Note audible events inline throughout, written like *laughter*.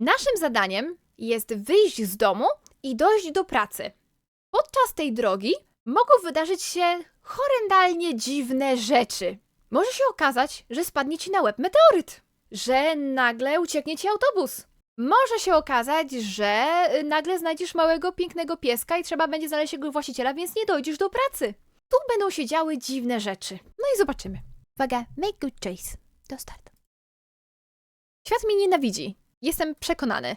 Naszym zadaniem jest wyjść z domu i dojść do pracy. Podczas tej drogi mogą wydarzyć się horrendalnie dziwne rzeczy. Może się okazać, że spadnie ci na łeb meteoryt, że nagle ucieknie ci autobus. Może się okazać, że y, nagle znajdziesz małego, pięknego pieska i trzeba będzie znaleźć jego właściciela, więc nie dojdziesz do pracy. Tu będą się działy dziwne rzeczy. No i zobaczymy. Uwaga, make good choice. Do start. Świat mnie nienawidzi. Jestem przekonany.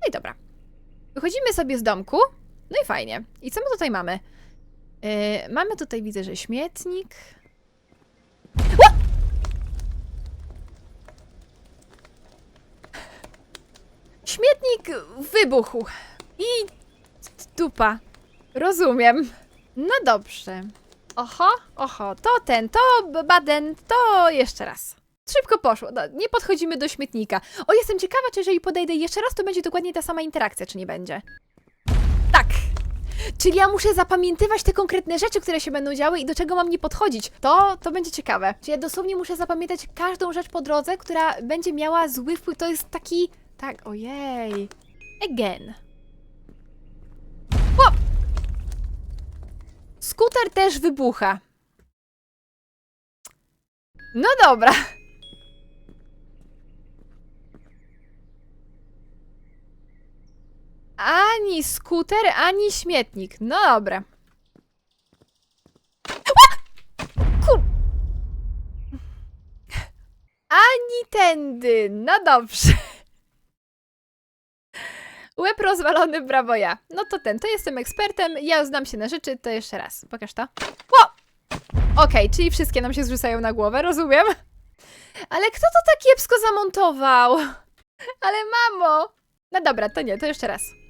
No i dobra. Wychodzimy sobie z domku. No i fajnie. I co my tutaj mamy? Yy, mamy tutaj, widzę, że śmietnik. Ła! Śmietnik wybuchł. I dupa. Rozumiem. No dobrze. Oho, oho, to ten, to baden, to jeszcze raz. Szybko poszło. No, nie podchodzimy do śmietnika. O, jestem ciekawa, czy jeżeli podejdę jeszcze raz, to będzie dokładnie ta sama interakcja, czy nie będzie. Tak. Czyli ja muszę zapamiętywać te konkretne rzeczy, które się będą działy i do czego mam nie podchodzić. To, to będzie ciekawe. Czyli ja dosłownie muszę zapamiętać każdą rzecz po drodze, która będzie miała zły wpływ. To jest taki... Tak, ojej. Again. O! Skuter też wybucha. No dobra. Ani skuter, ani śmietnik. No dobra. Ani tędy. No dobrze. Łeb rozwalony, brawo ja. No to ten, to jestem ekspertem, ja znam się na rzeczy, to jeszcze raz. Pokaż to. Ło! Okej, czyli wszystkie nam się zrzucają na głowę, rozumiem. Ale kto to tak kiepsko zamontował? Ale mamo! No dobra, to nie, to jeszcze raz.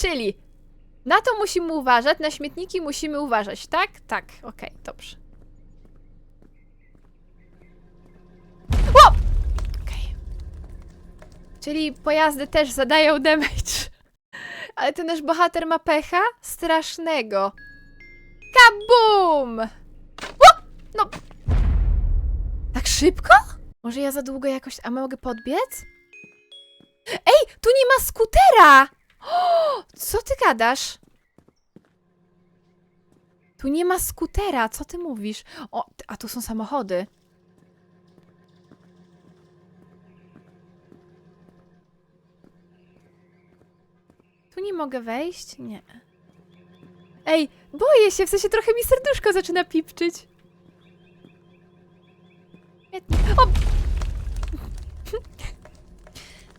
Czyli na to musimy uważać, na śmietniki musimy uważać, tak? Tak, okej, dobrze. Ło! Okej. Czyli pojazdy też zadają damage. Ale ten nasz bohater ma pecha strasznego. Kabum! No. Tak szybko? Może ja za długo jakoś... A mogę podbiec? Ej, tu nie ma skutera! Co ty gadasz? Tu nie ma skutera, co ty mówisz? O, a tu są samochody. Tu nie mogę wejść? Nie. Ej, boję się, w sensie trochę mi serduszko zaczyna pipczyć. O!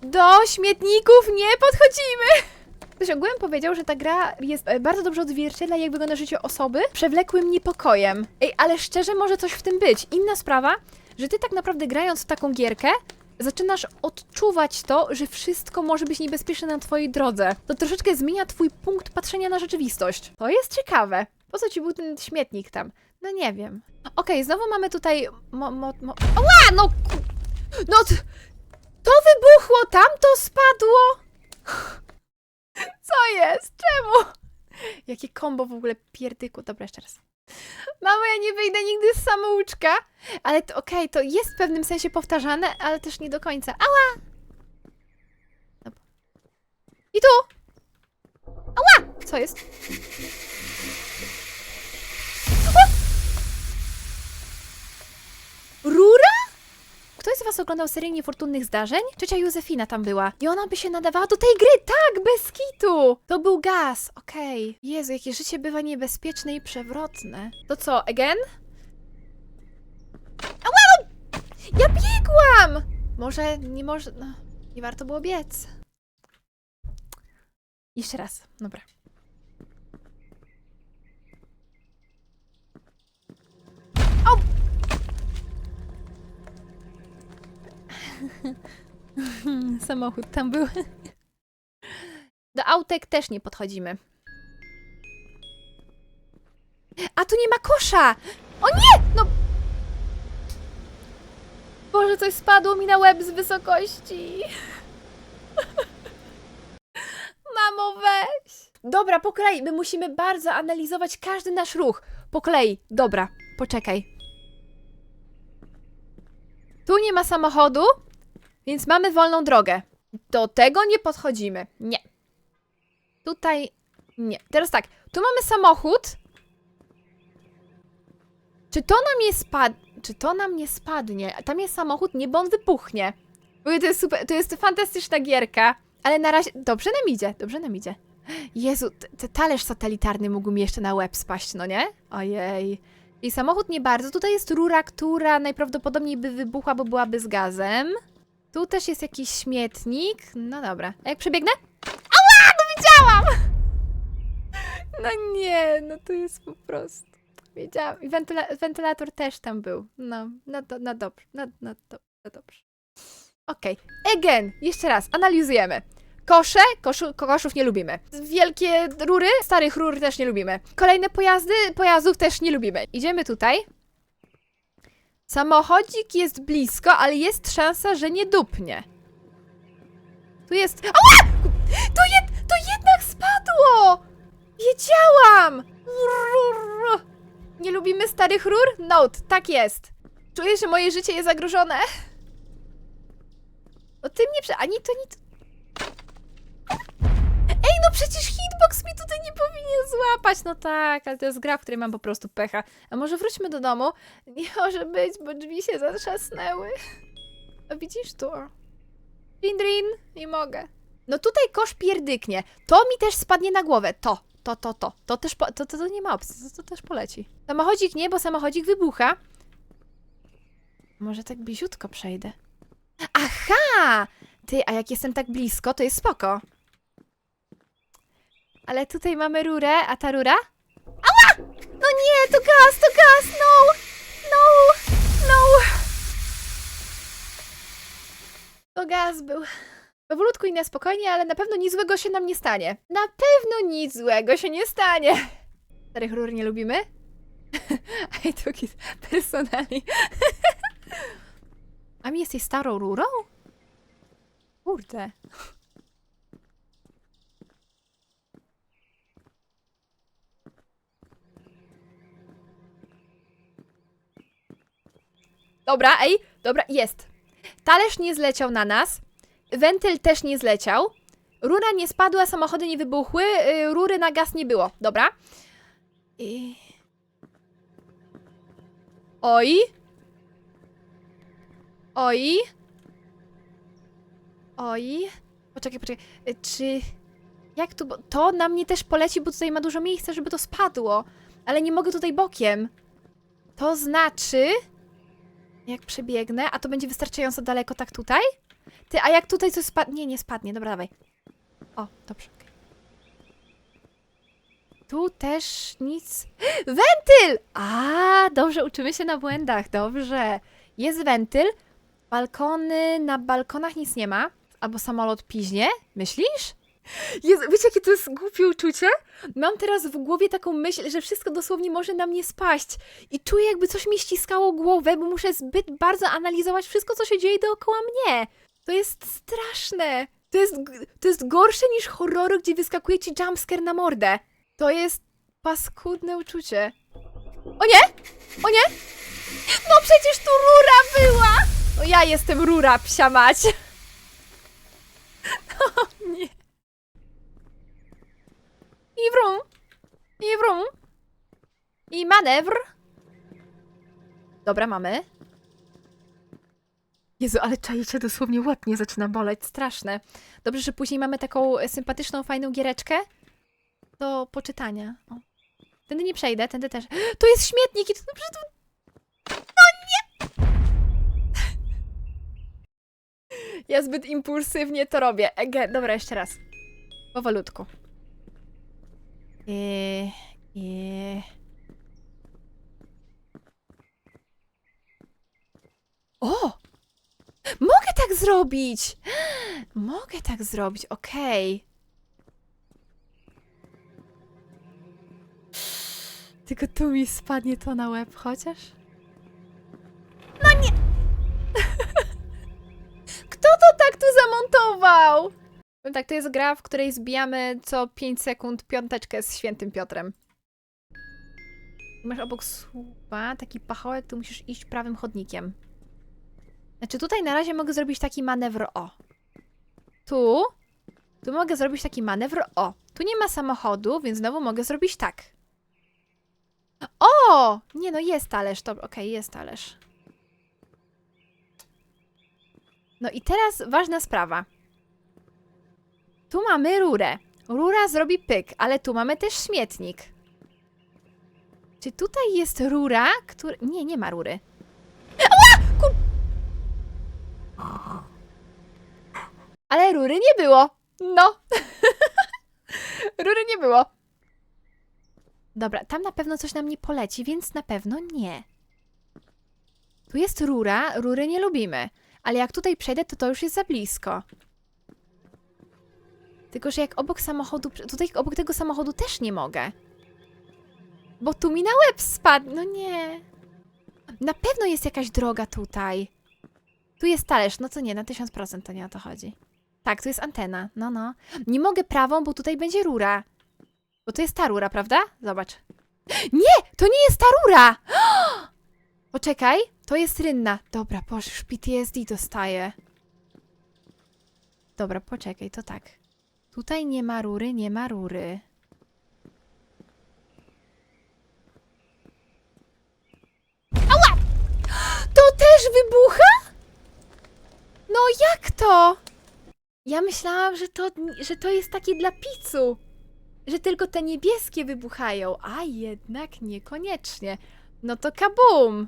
Do śmietników nie podchodzimy! Ktoś ogółem powiedział, że ta gra jest e, bardzo dobrze odzwierciedla, jak wygląda życie osoby przewlekłym niepokojem. Ej, ale szczerze może coś w tym być. Inna sprawa, że ty tak naprawdę grając w taką gierkę, zaczynasz odczuwać to, że wszystko może być niebezpieczne na twojej drodze. To troszeczkę zmienia twój punkt patrzenia na rzeczywistość. To jest ciekawe. Po co ci był ten śmietnik tam? No nie wiem. Okej, znowu mamy tutaj mo, mo, mo... Ała, no... No... To wybuchło, tamto spadło! Co jest? Czemu? Jakie kombo w ogóle pierdyku. Dobra, jeszcze raz. Mamo, ja nie wyjdę nigdy z samouczka. Ale to okej, to jest w pewnym sensie powtarzane, ale też nie do końca. Ała! Dobra. I tu! Ała! Co jest? Rura? Ktoś z was oglądał serię Niefortunnych Zdarzeń? Ciocia Józefina tam była. I ona by się nadawała do tej gry, tak, bez kitu! To był gaz, okej. Jezu, jakie życie bywa niebezpieczne i przewrotne. To co, again? Ała! Ja biegłam! Może, nie może, no, nie warto było biec. Jeszcze raz, dobra. Au! *laughs* Samochód tam był. Do autek też nie podchodzimy. A tu nie ma kosza! O nie! No. Boże, coś spadło mi na łeb z wysokości. *laughs* Mamo, weź. Dobra, po kolei. My musimy bardzo analizować każdy nasz ruch. Po kolei. Dobra, poczekaj. Tu nie ma samochodu. Więc mamy wolną drogę. Do tego nie podchodzimy. Nie. Tutaj nie. Teraz tak, tu mamy samochód. Czy to nam nie spadnie? Czy to nam nie spadnie? Tam jest samochód, nie, bo on wybuchnie. Bo to jest super, to jest fantastyczna gierka. Ale na razie, dobrze nam idzie, dobrze nam idzie. Jezu, t- t- talerz satelitarny mógł mi jeszcze na łeb spaść, no nie? Ojej. I samochód nie bardzo. Tutaj jest rura, która najprawdopodobniej by wybuchła, bo byłaby z gazem. Tu też jest jakiś śmietnik. No dobra. A jak przebiegnę? Ała! No widziałam! No nie, no to jest po prostu. Wiedziałam. I wentyla- wentylator też tam był. No, no, do, no dobrze. No, no, do, no dobrze. Okej. Again. Jeszcze raz. Analizujemy. Kosze, koszu, koszów nie lubimy. Wielkie rury, starych rur też nie lubimy. Kolejne pojazdy, pojazdów też nie lubimy. Idziemy tutaj. Samochodzik jest blisko, ale jest szansa, że nie dupnie. Tu jest... Ała! To, jed... to jednak spadło! Wiedziałam! Nie lubimy starych rur? Note, tak jest. Czuję, że moje życie jest zagrożone. O tym nie prze... Ani to. Ej, no przecież hitbox mi tutaj nie powinien złapać. No tak, ale to jest gra, w której mam po prostu pecha. A może wróćmy do domu? Nie może być, bo drzwi się zatrzasnęły. A widzisz tu? Drin. Nie mogę. No tutaj kosz pierdyknie. To mi też spadnie na głowę. To, to, to, to. To też, po, to, to, to nie ma opcji. To, to też poleci. Samochodzik nie, bo samochodzik wybucha. Może tak bliziutko przejdę. Aha! Ty, a jak jestem tak blisko, to jest spoko. Ale tutaj mamy rurę, a ta rura? Ała! No nie, to gaz, to gaz, no! No! No! To gaz był. Powolutku i na spokojnie, ale na pewno nic złego się nam nie stanie. Na pewno nic złego się nie stanie. Starych rur nie lubimy? *laughs* I took it personally. *laughs* A mi jesteś starą rurą? Kurde. Dobra, ej, dobra, jest. Talerz nie zleciał na nas. Wentyl też nie zleciał. Rura nie spadła, samochody nie wybuchły, y, rury na gaz nie było. Dobra. I... Oj. Oj. Oj. Poczekaj, poczekaj. Y, Czy... Jak tu... bo- To na mnie też poleci, bo tutaj ma dużo miejsca, żeby to spadło. Ale nie mogę tutaj bokiem. To znaczy... Jak przebiegnę, a to będzie wystarczająco daleko tak tutaj? Ty, a jak tutaj coś spadnie? Nie, nie spadnie. Dobra, dawaj. O, dobrze. Tu też nic. *gasps* Wentyl! A, dobrze, uczymy się na błędach. Dobrze. Jest wentyl. Balkony, na balkonach nic nie ma. Albo samolot piźnie. Myślisz? Jezu, wiecie, jakie to jest głupie uczucie? Mam teraz w głowie taką myśl, że wszystko dosłownie może na mnie spaść. I czuję, jakby coś mi ściskało głowę, bo muszę zbyt bardzo analizować wszystko, co się dzieje dookoła mnie. To jest straszne. To jest, to jest gorsze niż horrory, gdzie wyskakuje ci jumpscare na mordę. To jest paskudne uczucie. O nie! O nie! No przecież tu rura była! No ja jestem rura, psia mać. *laughs* O nie. I wrum. I wrum. I manewr. Dobra, mamy. Jezu, ale czajcie, dosłownie łeb mnie zaczyna boleć, straszne. Dobrze, że później mamy taką sympatyczną, fajną giereczkę do poczytania. O. Tędy nie przejdę, tędy też. *gasps* To jest śmietnik i to... No nie! *laughs* Ja zbyt impulsywnie to robię. Ege, dobra, jeszcze raz. Powolutku. Eee, eee. O! Mogę tak zrobić! *gasps* Mogę tak zrobić, okej. Tylko tu mi spadnie to na łeb chociaż. No nie! *laughs* Kto to tak tu zamontował? Tak, to jest gra, w której zbijamy co 5 sekund piąteczkę z świętym Piotrem. Masz obok słupa taki pachołek, tu musisz iść prawym chodnikiem. Znaczy tutaj na razie mogę zrobić taki manewr o. Tu. Tu mogę zrobić taki manewr o. Tu nie ma samochodu, więc znowu mogę zrobić tak. O! Nie no, jest talerz. Dobra, okej, jest talerz. No i teraz ważna sprawa. Tu mamy rurę. Rura zrobi pyk, ale tu mamy też śmietnik. Czy tutaj jest rura, która... Nie, nie ma rury. Kur... Ale rury nie było. No. *laughs* rury nie było. Dobra, tam na pewno coś nam nie poleci, więc na pewno nie. Tu jest rura, rury nie lubimy. Ale jak tutaj przejdę, to to już jest za blisko. Tylko, że jak obok samochodu, tutaj obok tego samochodu też nie mogę. Bo tu mi na łeb spadł. No nie. Na pewno jest jakaś droga tutaj. Tu jest talerz. No co nie, na 1000% to nie o to chodzi. Tak, tu jest antena. No, no. Nie mogę prawą, bo tutaj będzie rura. Bo to jest ta rura, prawda? Zobacz. Nie! To nie jest ta rura! *gasps* Poczekaj, to jest rynna. Dobra, boże, PTSD dostaję. Dobra, poczekaj, to tak. Tutaj nie ma rury, nie ma rury. Ała! To też wybucha? No jak to? Ja myślałam, że to, że to jest takie dla picu. Że tylko te niebieskie wybuchają, a jednak niekoniecznie. No to kabum!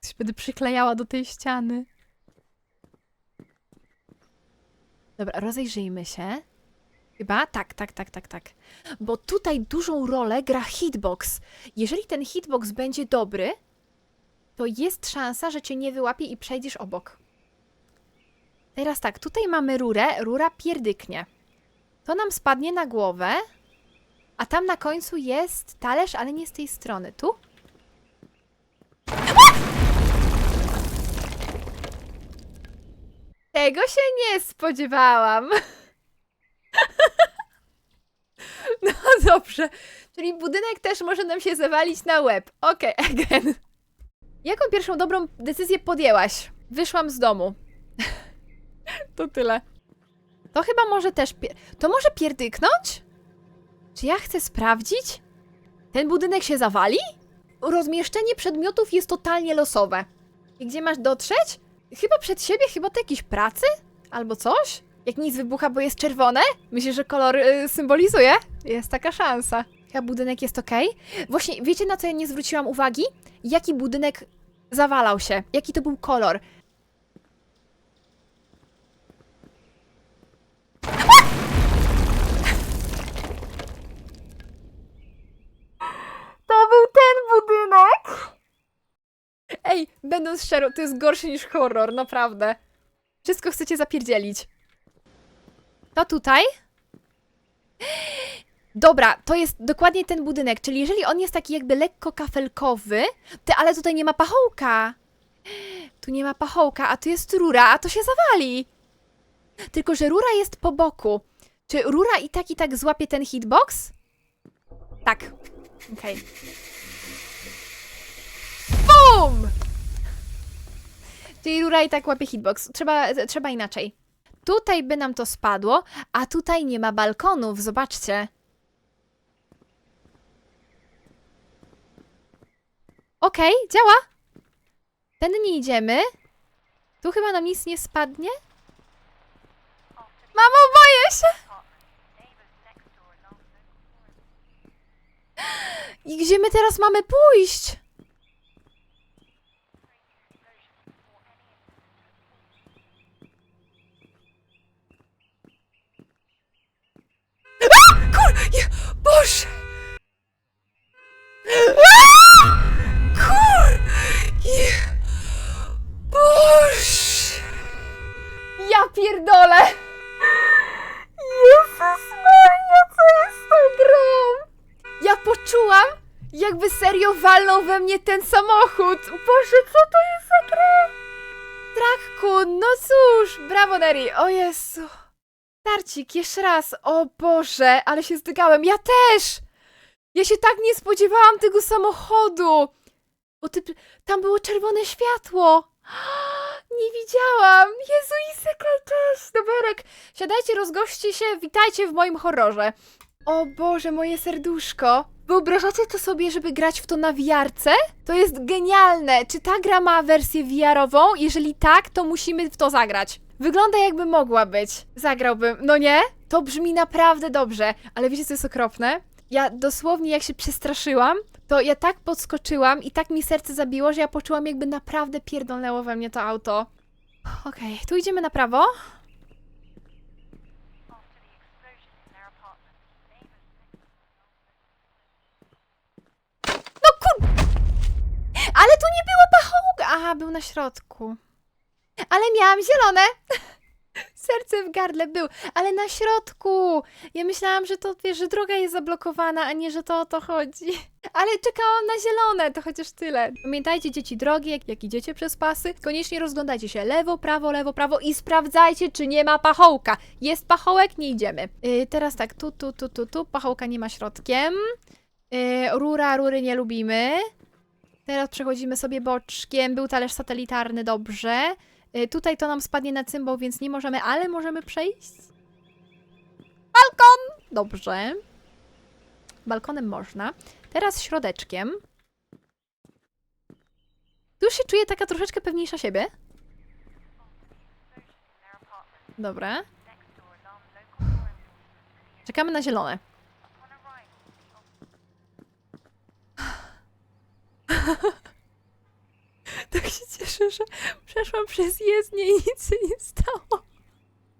Coś będę przyklejała do tej ściany. Dobra, rozejrzyjmy się. Chyba? Tak, tak, tak, tak, tak. Bo tutaj dużą rolę gra hitbox. Jeżeli ten hitbox będzie dobry, to jest szansa, że cię nie wyłapie i przejdziesz obok. Teraz tak, tutaj mamy rurę, rura pierdyknie. To nam spadnie na głowę, a tam na końcu jest talerz, ale nie z tej strony. Tu? Tego się nie spodziewałam. *laughs* No dobrze. Czyli budynek też może nam się zawalić na łeb. Okej, *laughs* again. Jaką pierwszą dobrą decyzję podjęłaś? Wyszłam z domu. *laughs* to tyle. To chyba może też. To może pierdyknąć? Czy ja chcę sprawdzić? Ten budynek się zawali? Rozmieszczenie przedmiotów jest totalnie losowe. I gdzie masz dotrzeć? Chyba przed siebie, chyba do jakiejś pracy? Albo coś? Jak nic wybucha, bo jest czerwone? Myślisz, że kolor y, symbolizuje? Jest taka szansa. Chyba budynek jest ok. Właśnie, wiecie na co ja nie zwróciłam uwagi? Jaki budynek zawalał się? Jaki to był kolor? To był ten budynek! Ej, będąc szczerą, to jest gorsze niż horror, naprawdę. Wszystko chcecie zapierdzielić. To tutaj? Dobra, to jest dokładnie ten budynek, czyli jeżeli on jest taki jakby lekko kafelkowy, ty, ale tutaj nie ma pachołka. Tu nie ma pachołka, a tu jest rura, a to się zawali. Tylko, że rura jest po boku. Czy rura i tak i tak złapie ten hitbox? Tak. Okej. BUM! Czyli rura i tak łapie hitbox. Trzeba, trzeba inaczej. Tutaj by nam to spadło, a tutaj nie ma balkonów, zobaczcie. Okej, działa. Ten nie idziemy. Tu chyba nam nic nie spadnie. Mamo, boję się! I gdzie my teraz mamy pójść? A! Kur... Je... Boże! A! Kur... Je... Boże! Ja pierdolę! Jezus Maria, co jest tą grą? Ja poczułam, jakby serio walnął we mnie ten samochód. Boże, co to jest za gra? Trakku, no cóż, brawo Neri, o Jezu. Starcik, jeszcze raz, o Boże, ale się zdygałem, ja też! Ja się tak nie spodziewałam tego samochodu! Bo ty, tam było czerwone światło! *gasps* Nie widziałam! Jezu, Isekaj, cześć! Doberek! Siadajcie, rozgoście się, witajcie w moim horrorze. O Boże, moje serduszko! Wyobrażacie to sobie, żeby grać w to na wiarce? To jest genialne! Czy ta gra ma wersję VR-ową? Jeżeli tak, to musimy w to zagrać. Wygląda jakby mogła być. Zagrałbym, no nie? To brzmi naprawdę dobrze, ale wiecie co jest okropne? Ja dosłownie jak się przestraszyłam, to ja tak podskoczyłam i tak mi serce zabiło, że ja poczułam jakby naprawdę pierdolnęło we mnie to auto. Okej, tu idziemy na prawo. No kur... Ale tu nie było pachołka! Aha, był na środku. Ale miałam zielone! *laughs* Serce w gardle był, ale na środku! Ja myślałam, że to, wiesz, że droga jest zablokowana, a nie, że to o to chodzi. *laughs* Ale czekałam na zielone, to chociaż tyle. Pamiętajcie, dzieci drogie, jak, jak idziecie przez pasy, koniecznie rozglądajcie się lewo, prawo, lewo, prawo i sprawdzajcie, czy nie ma pachołka. Jest pachołek, nie idziemy. Yy, teraz tak, tu, tu, tu, tu, tu, pachołka nie ma środkiem. Yy, rura, rury nie lubimy. Teraz przechodzimy sobie boczkiem, był talerz satelitarny, dobrze. Y, Tutaj to nam spadnie na cymbał, więc nie możemy, ale możemy przejść. Balkon! Dobrze. Balkonem można. Teraz środeczkiem. Tu się czuję taka troszeczkę pewniejsza siebie. Dobra. Czekamy na zielone. *laughs* Tak się cieszę, że przeszłam przez jezdnię i nic się nie stało.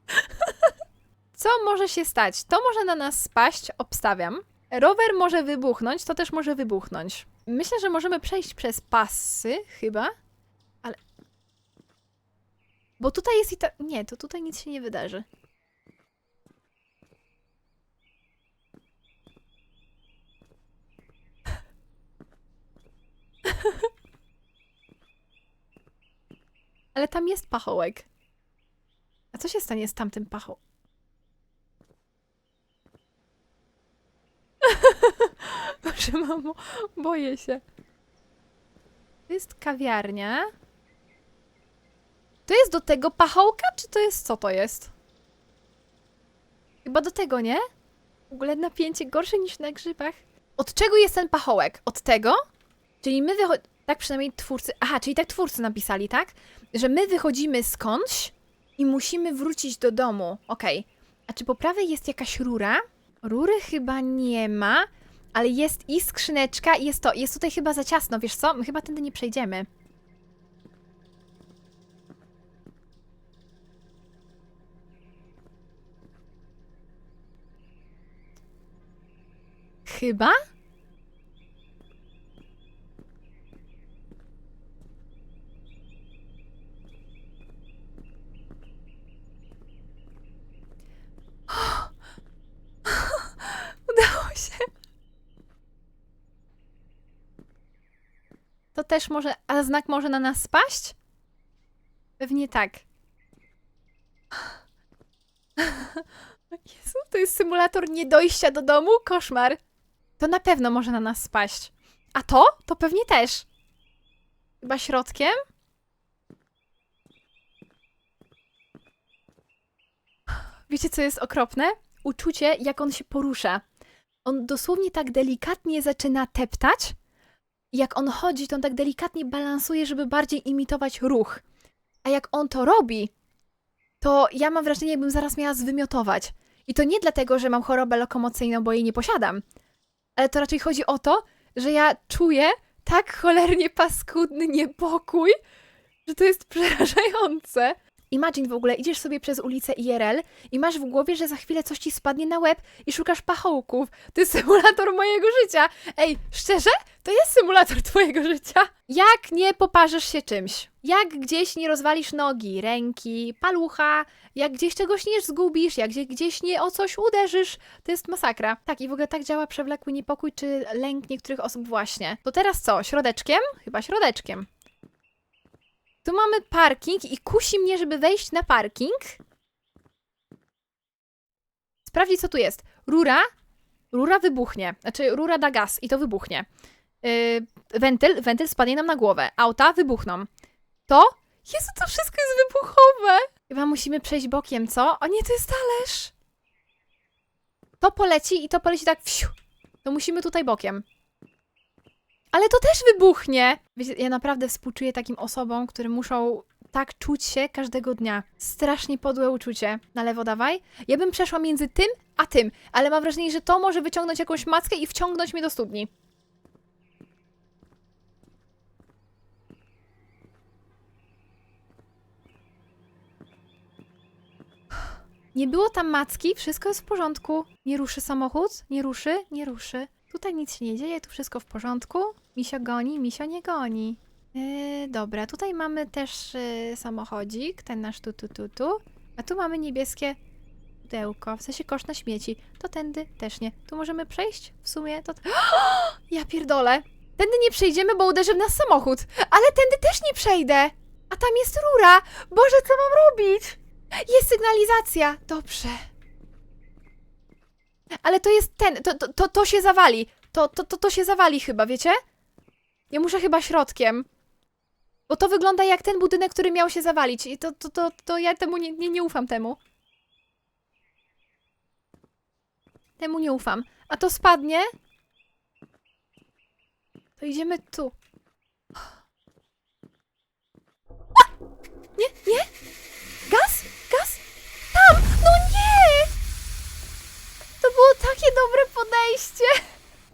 *laughs* Co może się stać? To może na nas spaść, obstawiam. Rower może wybuchnąć, to też może wybuchnąć. Myślę, że możemy przejść przez pasy, chyba. Ale. Bo tutaj jest i tak. Nie, to tutaj nic się nie wydarzy. *laughs* Ale tam jest pachołek. A co się stanie z tamtym pachoł? *laughs* Boże, mamo, boję się. To jest kawiarnia. To jest do tego pachołka, czy to jest co to jest? Chyba do tego, nie? W ogóle napięcie gorsze niż na grzybach. Od czego jest ten pachołek? Od tego? Czyli my wychodzimy... Tak przynajmniej twórcy... Aha, czyli tak twórcy napisali, tak? Że my wychodzimy skądś i musimy wrócić do domu. Okej. A czy po prawej jest jakaś rura? Rury chyba nie ma, ale jest i skrzyneczka i jest to. Jest tutaj chyba za ciasno, wiesz co? My chyba tędy nie przejdziemy. Chyba? Udało się. To też może. A znak może na nas spaść? Pewnie tak. Jezu, to jest symulator niedojścia do domu? Koszmar. To na pewno może na nas spaść. A to? To pewnie też. Chyba środkiem? Wiecie, co jest okropne? Uczucie, jak on się porusza. On dosłownie tak delikatnie zaczyna teptać. Jak on chodzi, to on tak delikatnie balansuje, żeby bardziej imitować ruch. A jak on to robi, to ja mam wrażenie, jakbym zaraz miała zwymiotować. I to nie dlatego, że mam chorobę lokomocyjną, bo jej nie posiadam. Ale to raczej chodzi o to, że ja czuję tak cholernie paskudny niepokój, że to jest przerażające. Imagine w ogóle, idziesz sobie przez ulicę IRL i masz w głowie, że za chwilę coś ci spadnie na łeb i szukasz pachołków. To jest *laughs* symulator mojego życia. Ej, szczerze? To jest symulator twojego życia. Jak nie poparzysz się czymś? Jak gdzieś nie rozwalisz nogi, ręki, palucha, jak gdzieś czegoś nie zgubisz, jak gdzie- gdzieś nie o coś uderzysz, to jest masakra. Tak, i w ogóle tak działa przewlekły niepokój czy lęk niektórych osób właśnie. To teraz co? Środeczkiem? Chyba środeczkiem. Tu mamy parking i kusi mnie, żeby wejść na parking. Sprawdzić, co tu jest. Rura. rura wybuchnie, znaczy rura da gaz i to wybuchnie. Yy, wentyl, wentyl spadnie nam na głowę, auta wybuchną. To? Jezu, to wszystko jest wybuchowe! Chyba musimy przejść bokiem, co? O nie, to jest talerz! To poleci i to poleci tak wsiu. To musimy tutaj bokiem. Ale to też wybuchnie! Wiecie, ja naprawdę współczuję takim osobom, które muszą tak czuć się każdego dnia. Strasznie podłe uczucie. Na lewo dawaj. Ja bym przeszła między tym a tym, ale mam wrażenie, że to może wyciągnąć jakąś mackę i wciągnąć mnie do studni. Nie było tam macki, wszystko jest w porządku. Nie ruszy samochód? Nie ruszy? Nie ruszy. Tutaj nic się nie dzieje, tu wszystko w porządku. Misio goni, misio nie goni. Yy, dobra, tutaj mamy też yy, samochodzik, ten nasz tu, tu, tu, tu. A tu mamy niebieskie pudełko, w sensie kosz na śmieci. To tędy też nie. Tu możemy przejść? W sumie to... *gasps* Ja pierdolę. Tędy nie przejdziemy, bo uderzy w nas samochód. Ale tędy też nie przejdę. A tam jest rura. Boże, co mam robić? Jest sygnalizacja. Dobrze. Ale to jest ten, to, to, to, to się zawali. To, to, to, to się zawali chyba, wiecie? Ja muszę chyba środkiem. Bo to wygląda jak ten budynek, który miał się zawalić. I to, to, to, to ja temu nie, nie, nie ufam temu. Temu nie ufam. A to spadnie? To idziemy tu. *gasps* Nie, nie! Gaz? Gaz? Tam! No nie! To było takie dobre podejście.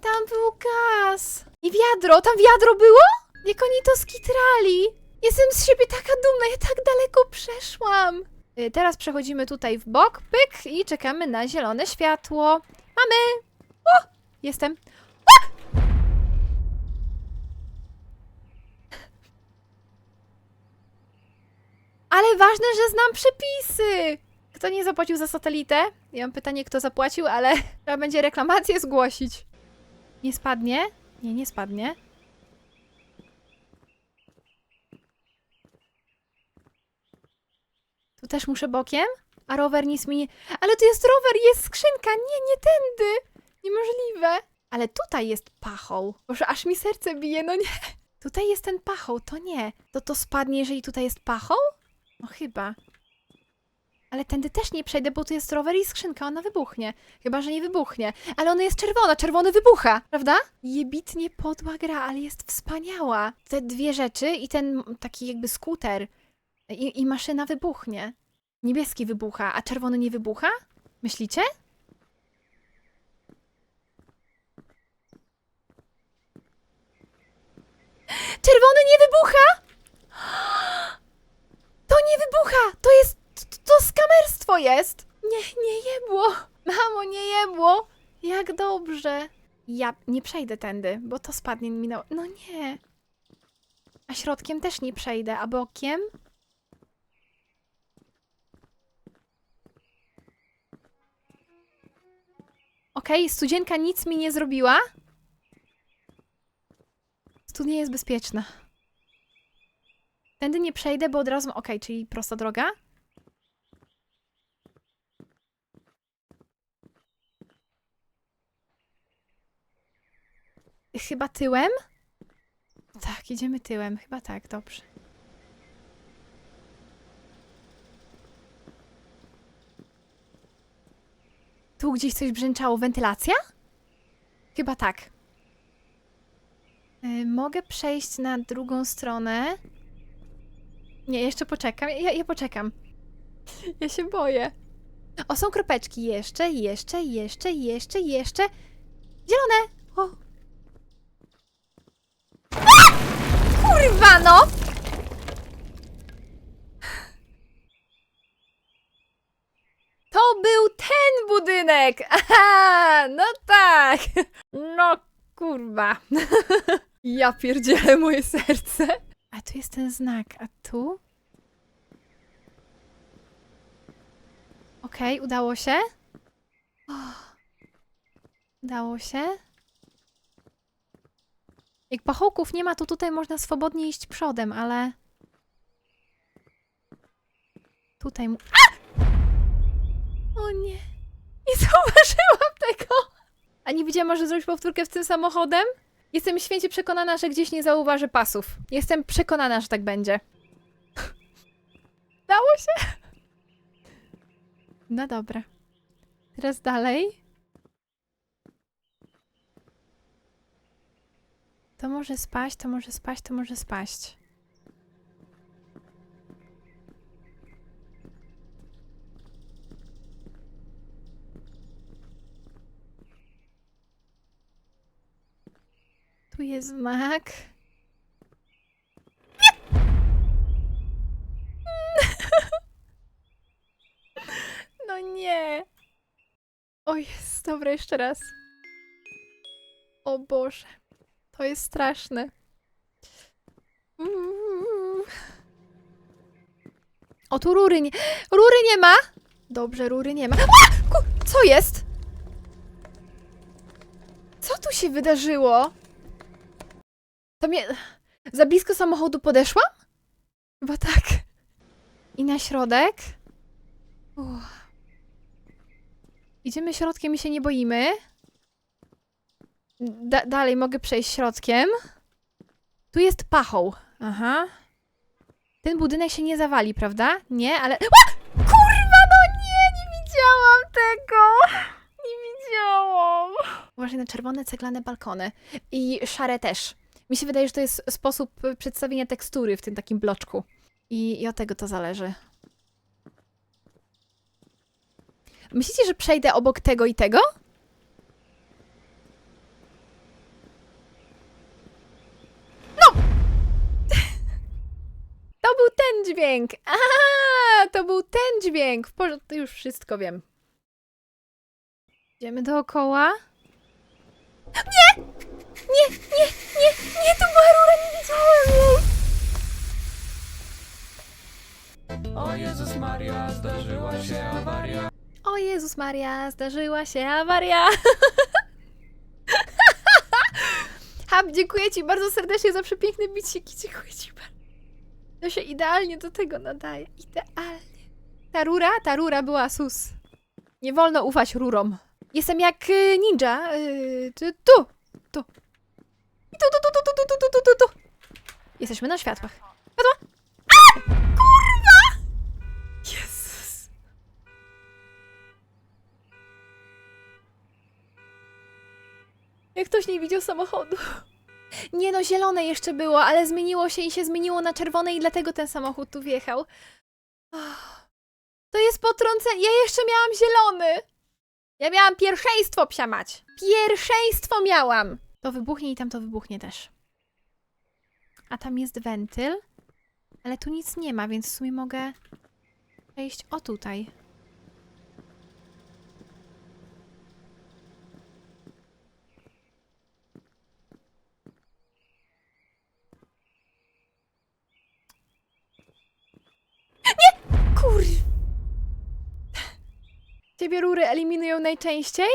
Tam był gaz. I wiadro, tam wiadro było? Jak oni to skitrali. Jestem z siebie taka dumna, ja tak daleko przeszłam. Y, Teraz przechodzimy tutaj w bok, pyk i czekamy na zielone światło. Mamy! O! Jestem. A! Ale ważne, że znam przepisy! Kto nie zapłacił za satelitę? Ja mam pytanie, kto zapłacił, ale *laughs* trzeba będzie reklamację zgłosić. Nie spadnie? Nie, nie spadnie. Tu też muszę bokiem? A rower nic mi nie... Ale tu jest rower, jest skrzynka! Nie, nie tędy! Niemożliwe! Ale tutaj jest pachoł. Boże, aż mi serce bije, no nie. Tutaj jest ten pachoł, to nie. To to spadnie, jeżeli tutaj jest pachoł? No chyba. Ale tędy też nie przejdę, bo tu jest rower i skrzynka, ona wybuchnie. Chyba, że nie wybuchnie. Ale ona jest czerwona, czerwony wybucha, prawda? Jebitnie podła gra, ale jest wspaniała. Te dwie rzeczy i ten taki jakby skuter i, i maszyna wybuchnie. Niebieski wybucha, a czerwony nie wybucha? Myślicie? Czerwony nie wybucha! *gasps* To nie wybucha! To jest. To, skamerstwo jest! Nie, nie jebło! Mamo, nie jebło! Jak dobrze! Ja nie przejdę tędy, bo to spadnie mi na. No nie! A środkiem też nie przejdę, a bokiem? Okej, studzienka nic mi nie zrobiła. Studnia jest bezpieczna. Tędy nie przejdę, bo od razu... Okej, czyli prosta droga. Chyba tyłem? Tak, idziemy tyłem. Chyba tak, dobrze. Tu gdzieś coś brzęczało. Wentylacja? Chyba tak. Y, mogę przejść na drugą stronę. Nie, jeszcze poczekam. Ja, ja poczekam. *laughs* Ja się boję. O, są kropeczki. Jeszcze, jeszcze, jeszcze, jeszcze, jeszcze. Zielone! O. Kurwa, no! To był ten budynek! Aha, no tak! No kurwa. Ja pierdzielę moje serce. A tu jest ten znak, a tu? Okej, udało się. Udało się. Jak pachołków nie ma, to tutaj można swobodnie iść przodem, ale... Tutaj mu... A! O nie! Nie *laughs* zauważyłam tego! A nie widziałam, może zrobić powtórkę z tym samochodem? Jestem święcie przekonana, że gdzieś nie zauważy pasów. Jestem przekonana, że tak będzie. *laughs* Dało się? No dobra. Teraz dalej. To może spaść, to może spaść, to może spaść. Tu jest znak. *laughs* No nie. O jest, dobra, jeszcze raz. O Boże. To jest straszne. Uuu. O, tu rury nie... Rury nie ma! Dobrze, rury nie ma. A! Co jest? Co tu się wydarzyło? To mnie... Za blisko samochodu podeszłam? Chyba tak. I na środek. Uff. Idziemy środkiem i się nie boimy. Da dalej mogę przejść środkiem. Tu jest pachoł. Aha. Ten budynek się nie zawali, prawda? Nie, ale... A! Kurwa, no nie, nie widziałam tego! Nie widziałam. Uważaj na czerwone ceglane balkony. I szare też. Mi się wydaje, że to jest sposób y, przedstawienia tekstury w tym takim bloczku. I, I od tego to zależy. Myślicie, że przejdę obok tego i tego? No! To był ten dźwięk! Aha! To był ten dźwięk! W porządku, już wszystko wiem. Idziemy dookoła. Nie! Nie, nie, nie, nie, to była rura, nie widziałem jej! O Jezus Maria, zdarzyła się awaria. O Jezus Maria, zdarzyła się awaria. *laughs* Hab, dziękuję Ci bardzo serdecznie za przepiękne biciki. Dziękuję Ci bardzo. To się idealnie do tego nadaje. Idealnie. Ta rura, ta rura była sus. Nie wolno ufać rurom. Jestem jak y, ninja. Y, tu, tu, tu. Tu, tu, tu, tu, tu, tu, tu, tu, tu, tu. Jesteśmy na światłach. Światła. A! Kurwa! Jezus. Jak ktoś nie widział samochodu. Nie no, zielone jeszcze było, ale zmieniło się i się zmieniło na czerwone i dlatego ten samochód tu wjechał. Ach, To jest potrącenie. Ja jeszcze miałam zielony. Ja miałam pierwszeństwo, psia mać. Pierwszeństwo miałam. To wybuchnie i tam to wybuchnie też. A tam jest wentyl. Ale tu nic nie ma, więc w sumie mogę przejść o tutaj. Kur... Ciebie rury eliminują najczęściej?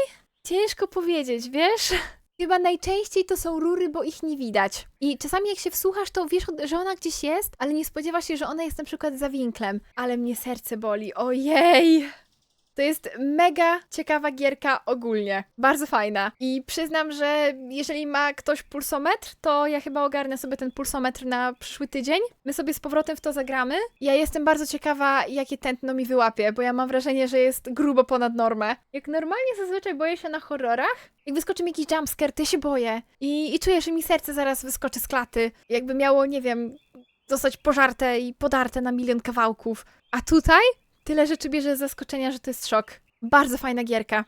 Ciężko powiedzieć, wiesz? *laughs* Chyba najczęściej to są rury, bo ich nie widać. I czasami jak się wsłuchasz, to wiesz, że ona gdzieś jest, ale nie spodziewasz się, że ona jest na przykład za winklem. Ale mnie serce boli. Ojej! To jest mega ciekawa gierka ogólnie. Bardzo fajna. I przyznam, że jeżeli ma ktoś pulsometr, to ja chyba ogarnę sobie ten pulsometr na przyszły tydzień. My sobie z powrotem w to zagramy. Ja jestem bardzo ciekawa, jakie tętno mi wyłapie, bo ja mam wrażenie, że jest grubo ponad normę. Jak normalnie zazwyczaj boję się na horrorach, jak wyskoczy mi jakiś jumpscare, to ja się boję. I, I czuję, że mi serce zaraz wyskoczy z klaty. Jakby miało, nie wiem, zostać pożarte i podarte na milion kawałków. A tutaj tyle rzeczy bierze z zaskoczenia, że to jest szok. Bardzo fajna gierka.